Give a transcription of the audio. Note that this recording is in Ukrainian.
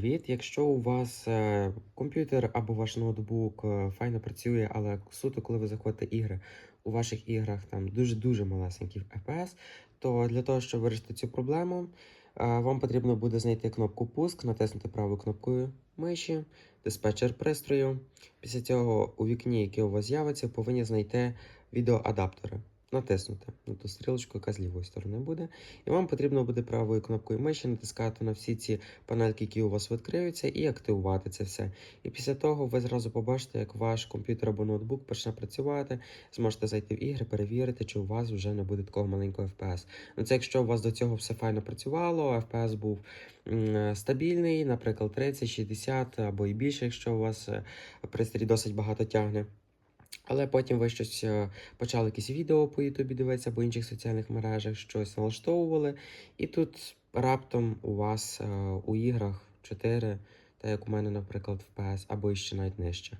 Привіт! Якщо у вас е, комп'ютер або ваш ноутбук е, файно працює, але суто, коли ви заходите ігри, у ваших іграх там дуже-дуже малесенький FPS, то для того, щоб вирішити цю проблему, е, вам потрібно буде знайти кнопку пуск, натиснути правою кнопкою миші, диспетчер пристрою. Після цього у вікні, яке у вас з'явиться, повинні знайти відеоадаптери. Натиснути на ту стрілочку, яка з лівої сторони буде. І вам потрібно буде правою кнопкою миші натискати на всі ці панельки, які у вас відкриються, і активувати це все. І після того ви зразу побачите, як ваш комп'ютер або ноутбук почне працювати. Зможете зайти в ігри, перевірити, чи у вас вже не буде такого маленького FPS. Ну це якщо у вас до цього все файно працювало, FPS був стабільний, наприклад, 30, 60 або і більше, якщо у вас е, пристрій досить багато тягне. Але потім ви щось е, почали якісь відео по Ютубі дивитися або інших соціальних мережах, щось налаштовували, і тут раптом у вас е, у іграх 4, так як у мене, наприклад, в ПС, або іще навіть нижче.